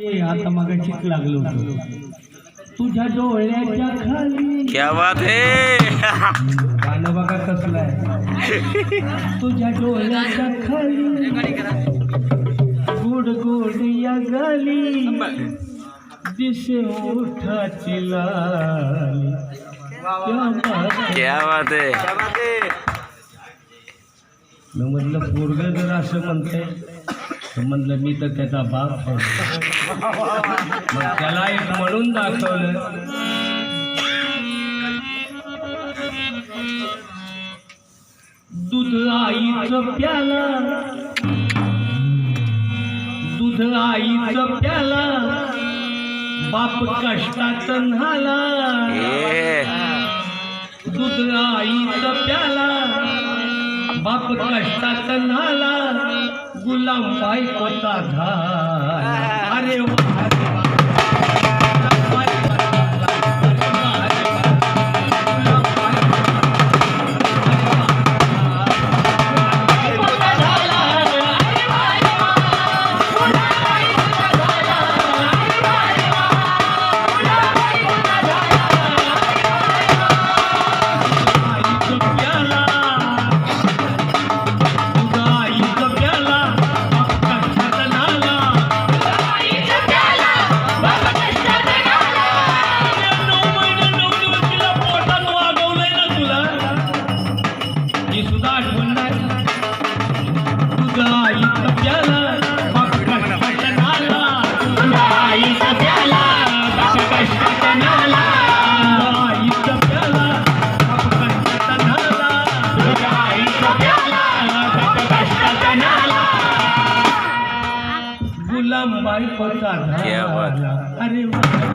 ए, आता मग लागलो होतो तुझ्या डोळ्याच्या खाली क्या बात है? गाणं बघा कसलं आहे? तुझ्या डोळ्याच्या खाली गोड गोड या गाली दिसे ओठाची लाली। क्या बात आहे. क्या बात है? मी म्हटलं पोरग जर असं म्हणतंय. तर म्हणलं मी तर त्याचा बाप मग त्याला एक म्हणून दाखवलं. दूध आईचं प्याला. दूध आईचं प्याला. बाप कष्टात न्हाला. दूध आईचं प्याला. बाप कष्टात न्हाला. गुलाम बायकोचा झाला अरे वा, अरे गुलाम बात. झाला अरे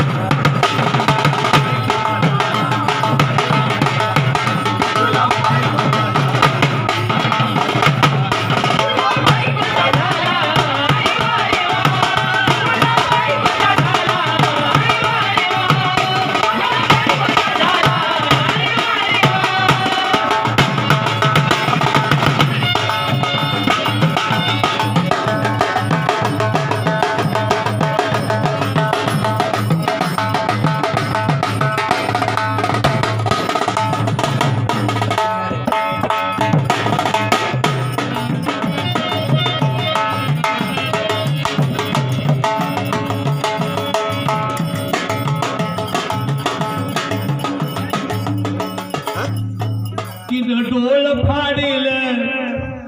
तिनं डोळ फाडेल.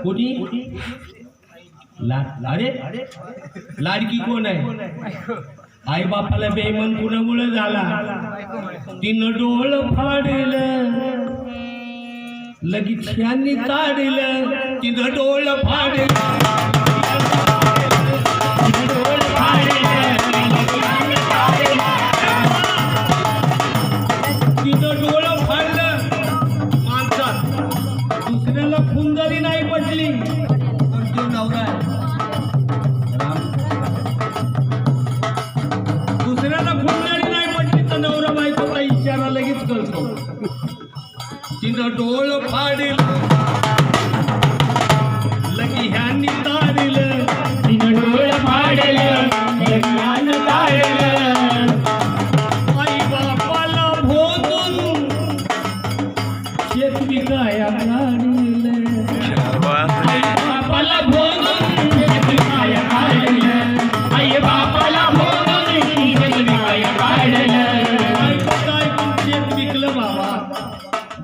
कोणी? अरे? लाडकी कोण आहे? आई बापाला बेमन कुणामुळे झाला. तिनं डोळ फाडेल. लगेच यांनी काढेल तिनं डोळ फाडेल. दुसऱ्याला फुंदरी नाही पटली. तर नवरा दुसऱ्याला फुंदरी नाही पटली तर नवरा बायकोचा इशारा लगेच करतो. तिनं डोळ फाडेल.